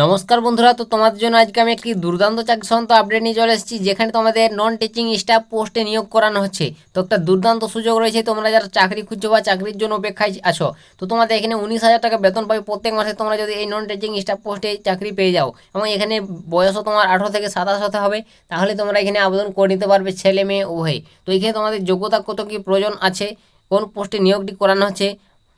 নমস্কার বন্ধুরা, তো তোমাদের জন্য আজকে আমি একটি দুর্দান্ত চাকরি সংক্রান্ত আপডেট নিয়ে চলে এসেছি, যেখানে তোমাদের নন টিচিং স্টাফ পোস্টে নিয়োগ করানো হচ্ছে। তো একটা দুর্দান্ত সুযোগ রয়েছে, তোমরা যারা চাকরি খুঁজছো বা চাকরির জন্য অপেক্ষায় আছো, তো তোমাদের এখানে উনিশ হাজার টাকা বেতন পাবে প্রত্যেক মাসে, তোমরা যদি এই নন টিচিং স্টাফ পোস্টে চাকরি পেয়ে যাও, এবং এখানে বয়সও তোমার আঠারো থেকে সাতাশ হতে হবে, তাহলে তোমরা এখানে আবেদন করে নিতে পারবে ছেলে মেয়ে উভয়। তো এখানে তোমাদের যোগ্যতা কত কী প্রয়োজন আছে, কোন পোস্টে নিয়োগটি করানো হচ্ছে,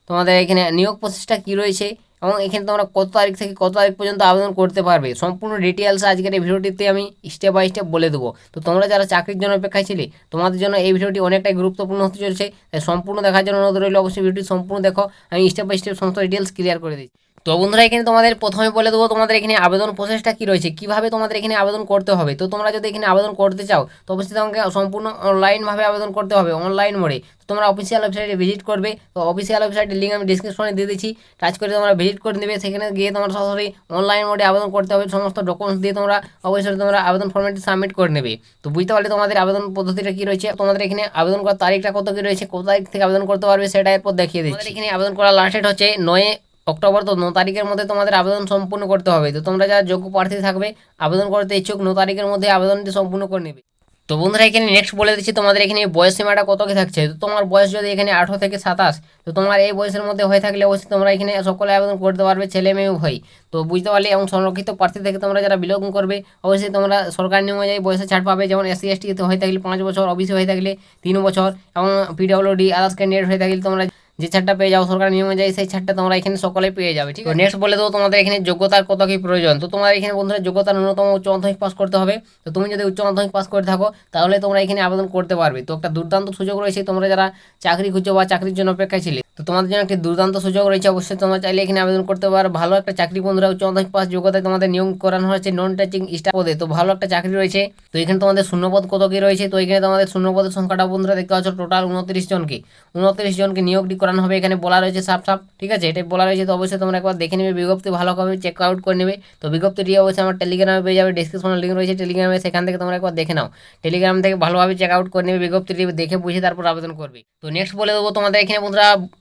তোমাদের এখানে নিয়োগ প্রসেসটা কী রয়েছে এবং এখানে তোমরা কত তারিখ থেকে কত তারিখ পর্যন্ত আবেদন করতে পারবে, সম্পূর্ণ ডিটেলস আজকের এই ভিডিওটিতে আমি স্টেপ বাই স্টেপ বলে দেবো। তো তোমরা যারা চাকরির জন্য অপেক্ষায় ছিলে, তোমাদের জন্য এই ভিডিওটি অনেকটাই গুরুত্বপূর্ণ হতে চলছে সম্পূর্ণ দেখার জন্য অনুরোধ রইল, অবশ্যই ভিডিওটি সম্পূর্ণ দেখো, আমি স্টেপ বাই স্টেপ সমস্ত ডিটেলস ক্লিয়ার করে দিই তো বন্ধুরা, এখানে তোমাদের প্রথমে বলে দেবো তোমাদের এখানে আবেদন প্রসেসটা কী রয়েছে, কীভাবে তোমাদের এখানে আবেদন করতে হবে। তো তোমরা যদি এখানে আবেদন করতে চাও, তো অবশ্যই তোমাকে সম্পূর্ণ অনলাইনভাবে আবেদন করতে হবে অনলাইন মোডে তোমরা অফিসিয়াল ওয়েবসাইটে ভিজিট করবে, তো অফিসিয়াল ওয়েবসাইটের লিঙ্ক আমি ডিসক্রিপশনে দিয়ে দিচ্ছি। টাচ করে তোমরা ভিজিট করে নেবে, সেখানে গিয়ে তোমরা সরাসরি অনলাইন মোডে আবেদন করতে হবে, সমস্ত ডকুমেন্টস দিয়ে তোমরা অবশ্যই তোমরা আবেদন ফর্মেটটি সাবমিট করে নেবে। তো বুঝতে পারলে তোমাদের আবেদন পদ্ধতিটা কী রয়েছে, তোমাদের এখানে আবেদন করার তারিখটা কত কী রয়েছে কত তারিখ থেকে আবেদন করতে পারবে সেটা এরপর দেখিয়ে দিচ্ছি। এখানে আবেদন করার লাস্ট ডেট হচ্ছে নয় অক্টোবর তো ন তারিখের মধ্যে তোমাদের আবেদন সম্পূর্ণ করতে হবে। তো তোমরা যারা যোগ্য প্রার্থী থাকবে, আবেদন করতে ইচ্ছুক, ন তারিখের মধ্যে আবেদনটি সম্পূর্ণ করে নেবে। তো বন্ধুরা, এখানে নেক্সট বলে দিচ্ছি, তোমাদের এখানে বয়স সীমাটা কত কি থাকছে? তো তোমার বয়স যদি এখানে আঠারো থেকে সাতাশ, তো তোমার এই বয়সের মধ্যে হয়ে থাকলে অবশ্যই তোমরা এখানে সকলে আবেদন করতে পারবে, ছেলে মেয়ে উভয় তো বুঝতে পারলে এবং সংরক্ষিত প্রার্থী থেকে তোমরা যারা বিলোং করবে, অবশ্যই তোমরা সরকার নিয়ম বয়সে ছাড় পাবে। যেমন এসসি এসটি হয়ে থাকলে পাঁচ বছর ওবিসি হয়ে থাকলে তিন বছর এবং পিডব্লিউডি আদার্স ক্যান্ডিডেট হয়ে থাকলে তোমরা যে ছাড়টা পেয়ে যাও, সরকার নিয়ম অনুযায়ী সেই ছাড়টা তোমরা এখানে সকলে পেয়ে যাবে, ঠিক আছে? নেক্সট বলে দেবো তোমাদের এখানে যোগ্যতার কত কি প্রয়োজন। তো তোমার এখানে বন্ধুরা যোগ্যতা ন্যূনতম উচ্চ মাধ্যমিক পাস করতে হবে। তো তুমি যদি উচ্চ মাধ্যমিক পাস করে থাকো, তাহলে তোমরা এখানে আবেদন করতে পারবে। তো একটা দুর্দান্ত সুযোগ রয়েছে, তোমরা যারা চাকরি খুঁজছো বা চাকরির জন্য অপেক্ষায় ছিলে তো তোমাদের জন্য একটি দুর্দান্ত সুযোগ রয়েছে। অবশ্যই তোমরা চাইলে এখানে আবেদন করতে পারো। ভালো একটা চাকরি বন্ধুরা উচ্চ মাধ্যমিক পাস, যোগ্যতায় তোমাদের নিয়োগ করানো হয়েছে নন টাচিং স্টাফ পদে। তো ভালো একটা চাকরি রয়েছে। তো এখানে তোমাদের শূন্যপদ কত কি রয়েছে? তো এখানে তোমাদের শূন্যপদের সংখ্যাটা বন্ধুরা দেখতে পাচ্ছ টোটাল উনত্রিশ জনকে। উনত্রিশ জনকে নিয়োগটি করানো হবে। এখানে বলা রয়েছে সাপ সাপ ঠিক আছে? এটাই বলা রয়েছে। তো অবশ্যই তোমরা একবার দেখে নেবে, বিজ্ঞপ্তি ভালোভাবে চেক আউট করে নেবে। তো বিজ্ঞপ্তিটি অবশ্যই আমার টেলিগ্রামে পেয়ে যাবে ডিসক্রিপশনে লিঙ্ক রয়েছে। টেলিগ্রামে সেখান থেকে তোমরা একবার দেখে নাও। টেলিগ্রাম থেকে ভালোভাবে চেক আউট করে নেবে, বিজ্ঞপ্তিটি দেখে বুঝে তারপর আবেদন করবে। তো নেক্সট বলে দেবো তোমাদের এখানে বন্ধুরা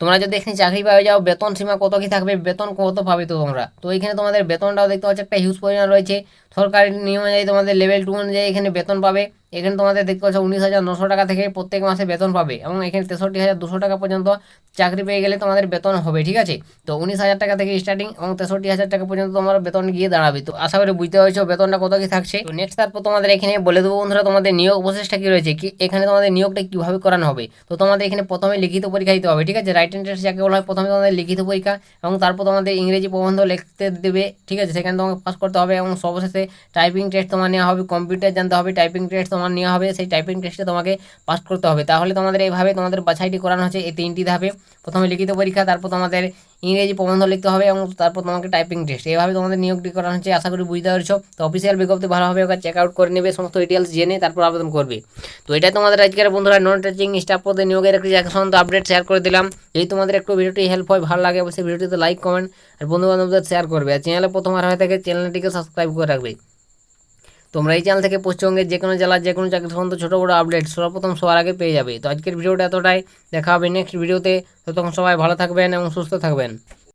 তোমরা যদি এখানে চাকরি পাওয়া যাও, বেতন সীমা কত কি থাকবে, বেতন কত পাবে তো তোমরা। তো এখানে তোমাদের বেতনটাও দেখতে পাচ্ছ, একটা হিউজ পরিমাণ রয়েছে। সরকারি নিয়ম অনুযায়ী তোমাদের লেভেল টু অনুযায়ী এখানে বেতন পাবে। এখানে তোমাদের দেখতে পাচ্ছ, উনিশ হাজার নশো টাকা থেকে প্রত্যেক মাসে বেতন পাবে এবং এখানে তেষট্টি হাজার দুশো টাকা পর্যন্ত চাকরি পেয়ে গেলে তোমাদের বেতন হবে, ঠিক আছে? তো উনিশ হাজার টাকা থেকে স্টার্টিং এবং তেষট্টি হাজার টাকা পর্যন্ত তোমার বেতন গিয়ে দাঁড়াবে। তো আশা করি বুঝতে পারছ বেতনটা কত কি থাকছে। তো নেক্সট তারপর তোমাদের এখানে বলে দেবো বন্ধুরা, তোমাদের নিয়োগ প্রসেসটা কি রয়েছে, কি এখানে তোমাদের নিয়োগটা কীভাবে করানো হবে। তো তোমাদের এখানে প্রথমে লিখিত পরীক্ষা দিতে হবে, ঠিক আছে? রাইট অ্যান্ড টেস্ট যাকে বলা হয়, প্রথমে তোমাদের লিখিত পরীক্ষা এবং তারপর তোমাদের ইংরেজি প্রবন্ধ লিখতে দেবে, ঠিক আছে? সেখানে তোমাকে পাস করতে হবে এবং সর্বশেষে টাইপিং টেস্ট তোমার নেওয়া হবে কম্পিউটার জানতে হবে টাইপিং টেস্ট তোমার নেওয়া হবে, সেই টাইপিং টেস্টে তোমাকে পাস করতে হবে। তাহলে তোমাদের এইভাবে তোমাদের বাছাইটি করানো হচ্ছে এই তিনটি ধাপে। প্রথমে লিখিত পরীক্ষা, তারপর তোমাদের ইংরেজি প্রবন্ধ লিখতে হবে এবং তারপর তোমাকে টাইপিং টেস্ট এইভাবে তোমাদের নিয়োগটি করা হচ্ছে আশা করি বুঝতে পারছ। তো অফিসিয়াল বিজ্ঞপ্তি ভালোভাবে ওকে চেক আউট করে নেবে, সমস্ত ডিটেলস জেনে তারপর আবেদন করবে। তো এটাই তোমাদের আজকের বন্ধুরা নন টিচিং স্টাফ পদে নিয়োগের একটি সমস্ত আপডেট শেয়ার করে দিলাম। যদি তোমাদের একটু ভিডিওটি হেল্প হয়, ভালো লাগে, অবশ্যই ভিডিওটিতে লাইক কমেন্ট আর বন্ধু বান্ধবদের শেয়ার করবে। আর চ্যানেলে প্রথমবার হয়ে থাকে চ্যানেলটিকে সাবস্ক্রাইব করে রাখবে। তোমরা এই চ্যানেল থেকে পশ্চিমবঙ্গের যে কোনো জেলার যে কোনো চাকরি সম্বন্ধে ছোটো বড়ো আপডেট সর্বপ্রথম সবার আগে পেয়ে যাবে। তো আজকের ভিডিওটা এতটাই। দেখা হবে নেক্সট ভিডিওতে তো। তখন সবাই ভালো থাকবেন এবং সুস্থ থাকবেন।